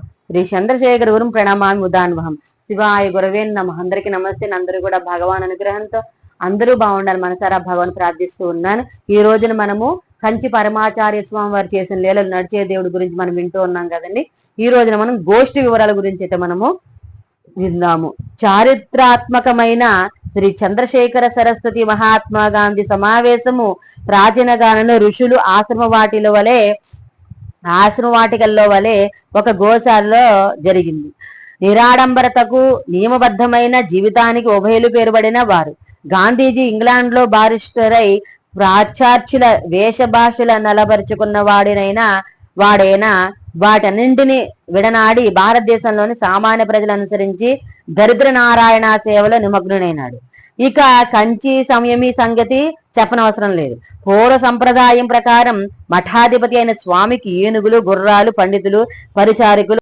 శ్రీ చంద్రశేఖర గురు ప్రణామామి ఉదాన్వహం శివాయ గురవే నమ. అందరికి నమస్తే. అందరూ కూడా భగవాన్ అనుగ్రహంతో అందరూ బాగుండాలి మనసారా భగవాన్ ప్రార్థిస్తూ ఉన్నాను. ఈ రోజున మనము కంచి పరమాచార్య స్వామి వారు చేసిన లీలలు నడిచే దేవుడి గురించి మనం వింటూ ఉన్నాం కదండి. ఈ రోజున మనం గోష్ఠి వివరాల గురించి అయితే మనము విందాము. చారిత్రాత్మకమైన శ్రీ చంద్రశేఖర సరస్వతి మహాత్మా గాంధీ సమావేశము ప్రాచీన గానంలో ఋషులు ఆశ్రమ వాటిల వలె ఆశ్రమ వాటికల్లో వలె ఒక గోశాలలో జరిగింది. నిరాడంబరతకు నియమబద్ధమైన జీవితానికి ఉభయలు పేరుబడిన వారు. గాంధీజీ ఇంగ్లాండ్లో ప్రాచార్యుల వేషభాషల నలబరుచుకున్న వాడినైనా వాడైనా వాటన్నింటిని విడనాడి భారతదేశంలోని సామాన్య ప్రజలు అనుసరించి దరిద్ర నారాయణ సేవలో నిమగ్నుడైనాడు. ఇక కంచి సంయమి సంగతి చెప్పనవసరం లేదు. పూర్వ సంప్రదాయం ప్రకారం మఠాధిపతి అయిన స్వామికి ఏనుగులు గుర్రాలు పండితులు పరిచారికులు